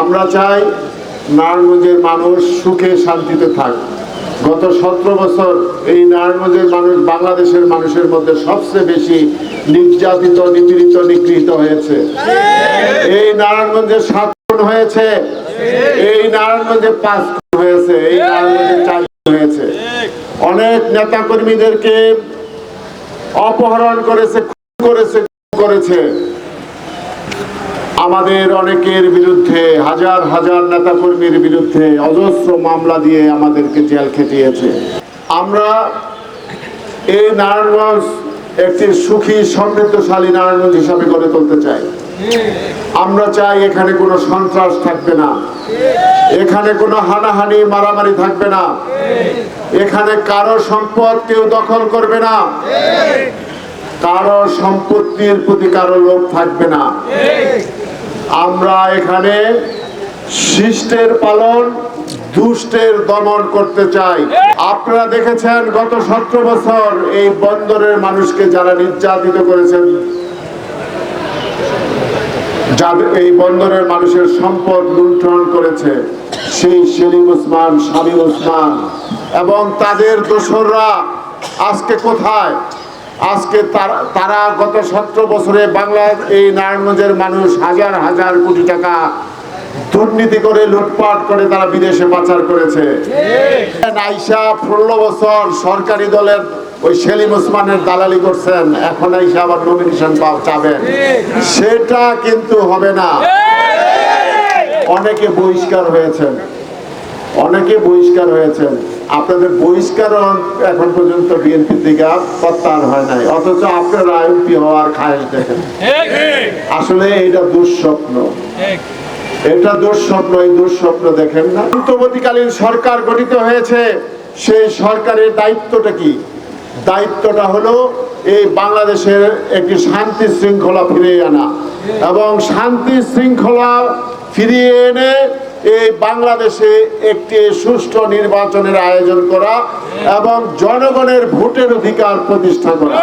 আমরা চাই নারায়ণগঞ্জের মানুষ সুখে শান্তিতে থাক। গত সতেরো বছর এই নারায়ণগঞ্জের মানুষ বাংলাদেশের মানুষের মধ্যে সবচেয়ে বেশি নির্যাতিত, নিপীড়িত, নিগৃহীত হয়েছে। এই নারায়ণগঞ্জে সাত হয়েছে। এই নারায়ণগঞ্জে পাঁচ হয়েছে। এই নারায়ণগঞ্জে চার হয়েছে। অনেক নেতা কর্মীদেরকে অপহরণ করেছে করেছে করেছে। আমাদের অনেকের বিরুদ্ধে, হাজার হাজার নেতা কর্মীর বিরুদ্ধে অজস্র মামলা দিয়ে আমাদেরকে জেল খেটিয়েছে। আমরা এই নারায়ণগঞ্জ একটি সুখী, সমৃদ্ধশালী নারায়ণগঞ্জ হিসাবে গড়ে তুলতে চাই। আমরা চাই এখানে কোনো সন্ত্রাস থাকবে না। এখানে কোনো হানাহানি, মারামারি থাকবে না। এখানে কারও সম্পদ কেউ দখল করবে না। কারও সম্পত্তির প্রতি কারও লোভ থাকবে না। আমরা এখানে শিষ্টের পালন, দুষ্টের দমন করতে চাই। আপনারা দেখেছেন গত সতেরো বছর এই বন্দরের মানুষকে যারা নির্যাতিত করেছেন, যাদের এই বন্দরের মানুষের সম্পদ লুণ্ঠন করেছে, সেই সেলিম ওসমান, শামীম ওসমান, এবং তাদের দোসররা আজকে কোথায়? আজকে তারা গত সতেরো বছরে বাংলা এই নারায়ণগঞ্জের মানুষ হাজার হাজার কোটি টাকা দুর্নীতি করে লুটপাট করে তারা বিদেশে পাচার করেছে। আইসা ষোলো বছর সরকারি দলের ওই সেলিম ওসমানের দালালি করছেন এখন আইসা আবার নমিনেশন চাবেন সেটা কিন্তু হবে না। অনেকে বহিষ্কার হয়েছেন। অনেকে বহিষ্কার হয়েছেন। আপনাদের বহিষ্কার এখন পর্যন্ত বিএনপি থেকে প্রত্যাহার হয় নাই। অথচ আপনারা এমপি হওয়ার খায়েশ দেখেন। আসলে এটা দুঃস্বপ্ন। এটা দুঃস্বপ্ন এই দুঃস্বপ্ন দেখেন না। অন্তর্বর্তীকালীন সরকার গঠিত হয়েছে। সেই সরকারের দায়িত্বটা কি? দায়িত্বটা হলো এই বাংলাদেশের একটি শান্তি শৃঙ্খলা ফিরিয়ে আনা। এবং শান্তি শৃঙ্খলা ফিরিয়ে এনে এই বাংলাদেশে একটি সুষ্ঠু নির্বাচনের আয়োজন করা এবং জনগণের ভোটের অধিকার প্রতিষ্ঠা করা।